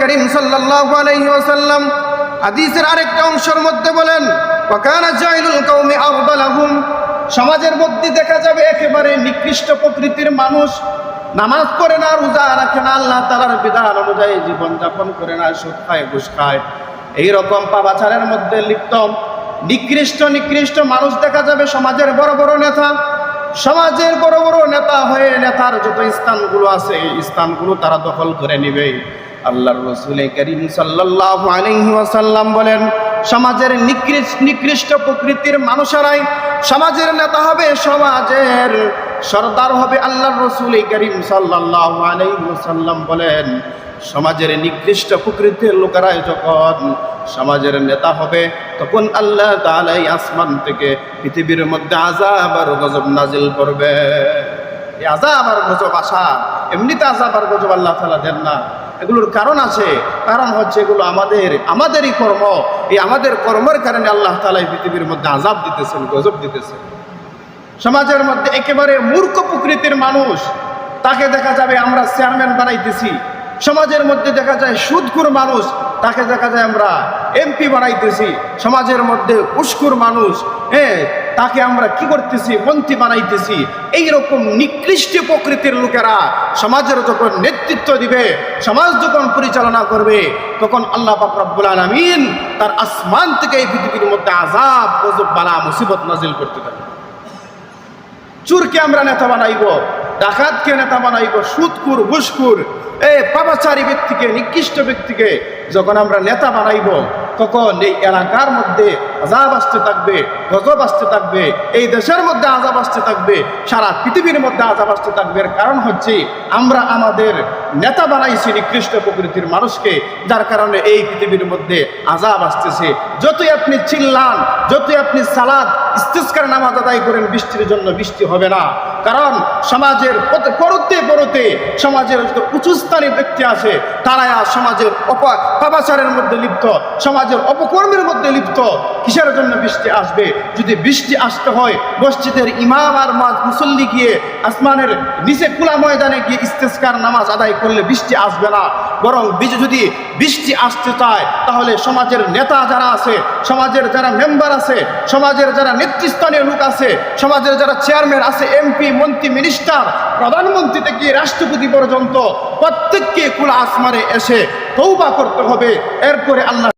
করিম সাল্লাল্লাহু আলাইহি আরেকটা অংশের মধ্যে বলেন সমাজের মধ্যে দেখা যাবে একেবারে নিকৃষ্ট প্রকৃতির মানুষ নামাজ পড়ে না, রোজা রাখে না, আল্লাহ তালার বিধান অনুযায়ী জীবনযাপন করে না, সুদ খায়, ঘুষ খায়। এইরকম পাবাচারের মধ্যে লিপ্ত, নিকৃষ্ট নিকৃষ্ট মানুষ দেখা যাবে সমাজের বড় বড় নেতা। সমাজের বড় বড় নেতা হয়ে নেতার যত স্থানগুলো আছে, এই স্থানগুলো তারা দখল করে নেবে। আল্লাহর রসুল করিম সাল্লাল্লাহু আলাইহি ওয়াসাল্লাম বলেন, সমাজের নিকৃষ্ট নিকৃষ্ট প্রকৃতির মানুষেরাই সমাজের নেতা হবে, সমাজের সর্দার হবে আল্লাহর রসুল করিম সাল্লাল্লাহু আলাইহি ওয়াসাল্লাম বলেন। সমাজের নিকৃষ্ট প্রকৃতির লোকেরাই যখন সমাজের নেতা হবে, তখন আল্লাহ তাআলা এই আসমান থেকে পৃথিবীর মধ্যে আযাব আর গজব নাজিল করবে। আযাব আর গজব আসা এমনিতে আযাব আর গজব আল্লাহ তাআলা দেন না। এগুলোর কারণ আছে। কারণ হচ্ছে এগুলো আমাদের, আমাদেরই কর্ম। এই আমাদের কর্মের কারণে আল্লাহ তাআলা এই পৃথিবীর মধ্যে আযাব দিতেছেন, গজব দিতেছেন। সমাজের মধ্যে একেবারে মূর্খ প্রকৃতির মানুষ, তাকে দেখা যাবে আমরা চেয়ারম্যান বানাইতেছি। সমাজের মধ্যে দেখা যায় সুদকুর মানুষ, তাকে দেখা যায় আমরা এমপি বানাইতেছি। সমাজের মধ্যে উস্কুর মানুষ হ্যাঁ তাকে আমরা কি করতেছি? মন্ত্রী বানাইতেছি। এইরকম নিকৃষ্ট প্রকৃতির লোকেরা সমাজের যখন নেতৃত্ব দিবে, সমাজ যখন পরিচালনা করবে, তখন আল্লাহ রব্বুল আলামিন তার আসমান থেকে এই পৃথিবীর মধ্যে আজাব গজব, বালা, মুসিবত নাজিল করতে থাকবে। চুরকে আমরা নেতা বানাইব, ডাকাতকে নেতা বানাইব সুদকুর ঘুষকুর এ পাপাচারী ব্যক্তিকে, নিকৃষ্ট ব্যক্তিকে যখন আমরা নেতা বানাইব, তখন এই এলাকার মধ্যে আজাব আসতে থাকবে, গজব আসতে থাকবে, এই দেশের মধ্যে আজাব আসতে থাকবে, সারা পৃথিবীর মধ্যে আজাব আসতে থাকবে। কারণ হচ্ছে, আমরা আমাদের নেতা বানাইছি নিকৃষ্ট প্রকৃতির মানুষকে, যার কারণে এই পৃথিবীর মধ্যে আজাব আসতেছে। যতই আপনি চিল্লান, যতই আপনি সালাদ, ইস্তিস্কার নামাজ আদায় করেন, বৃষ্টির জন্য বৃষ্টি হবে না। কারণ সমাজের পরতে পরতে সমাজের যত উঁচুস্থানী ব্যক্তি আছে তারা সমাজের অপা পাপাচারের মধ্যে লিপ্ত, সমাজের অপকর্মের মধ্যে লিপ্ত। কিসের জন্য বৃষ্টি আসবে? যদি বৃষ্টি আসতে হয়, মসজিদের ইমাম আর মাজ মুসল্লি গিয়ে আসমানের নিচে খোলা ময়দানে গিয়ে ইস্তেস্কার নামাজ আদায় করলে বৃষ্টি আসবে না। বরং যদি বৃষ্টি আসতে চায়, তাহলে সমাজের নেতা যারা আছে, সমাজের যারা মেম্বার আছে, সমাজের যারা নেতৃস্থানীয় লোক আছে, সমাজের যারা চেয়ারম্যান আছে, এমপি, মন্ত্রী, মিনিস্টার প্রধানমন্ত্রী থেকে রাষ্ট্রপতি পর্যন্ত প্রত্যেককে কুলা আসমানে এসে তৌবা করতে হবে। এরপরে আল্লাহ